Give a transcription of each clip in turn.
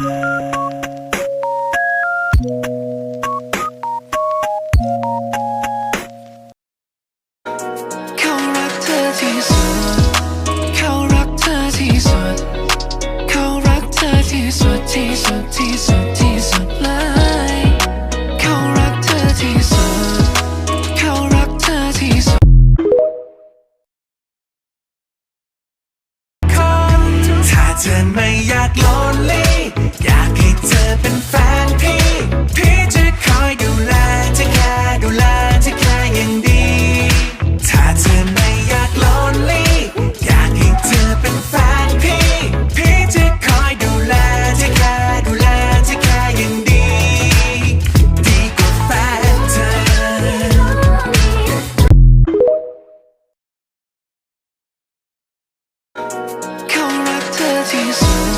Yeah. ก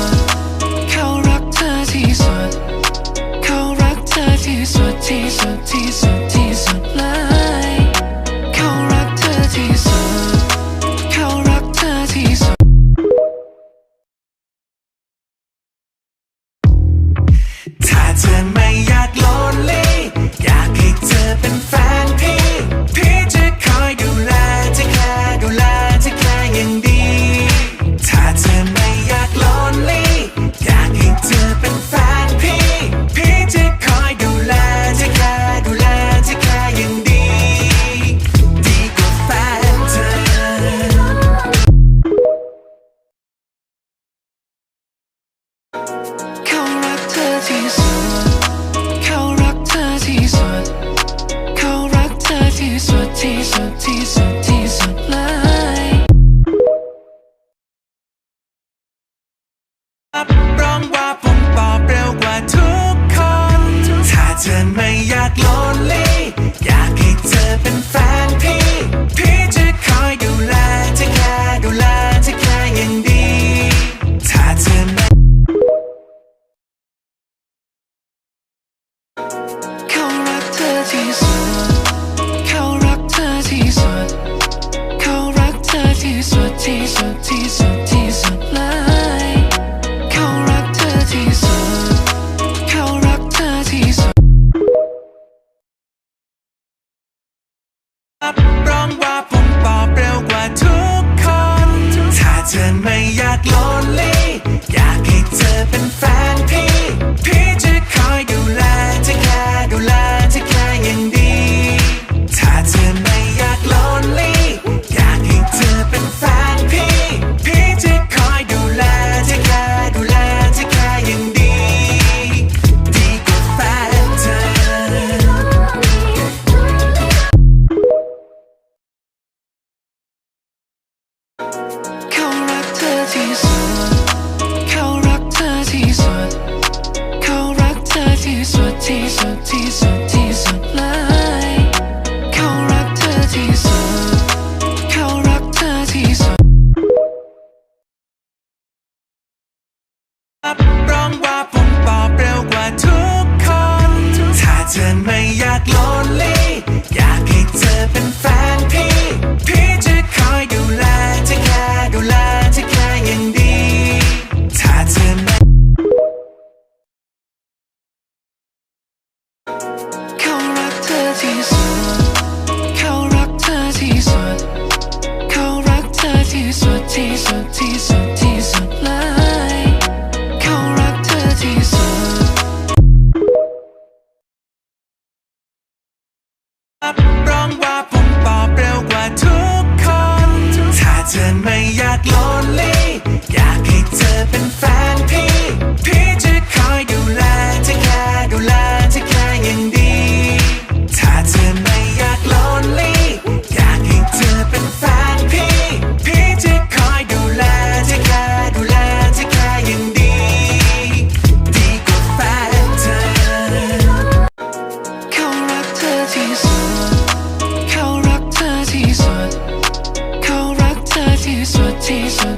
teaser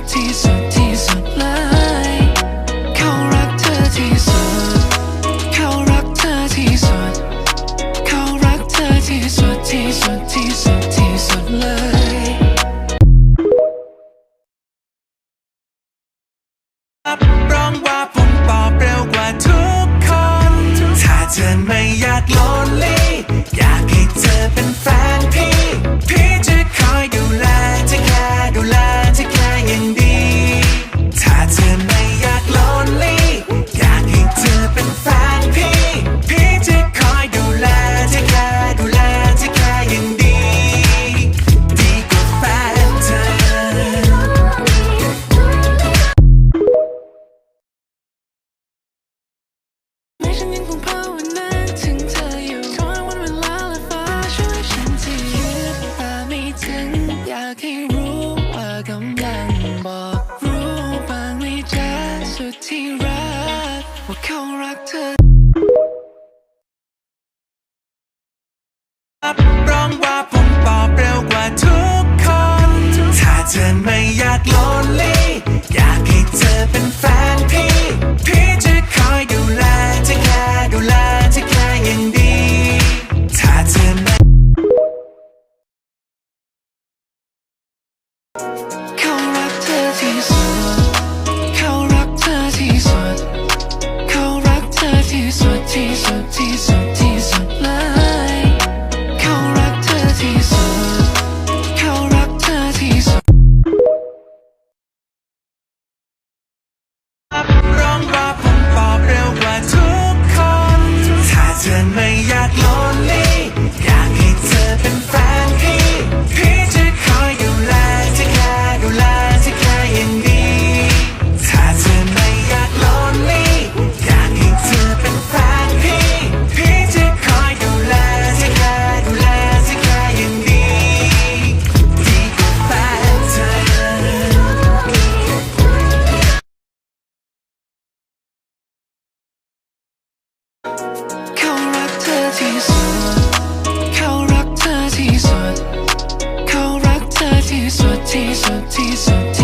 teaser, teaser,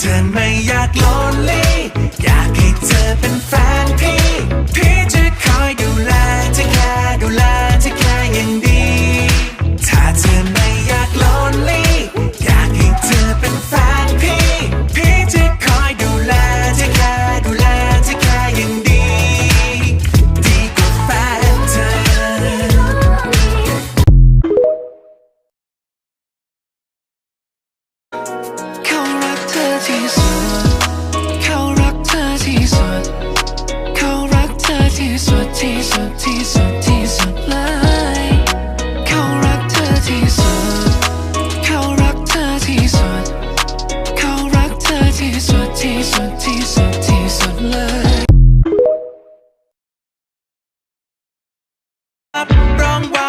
เธอไม่อยากโลนลี่ อยากให้เธอเป็นแฟนพี่ พี่จะคอยดูแลจะแค่ดูแลจะแค่อย่างดี wrong, wrong.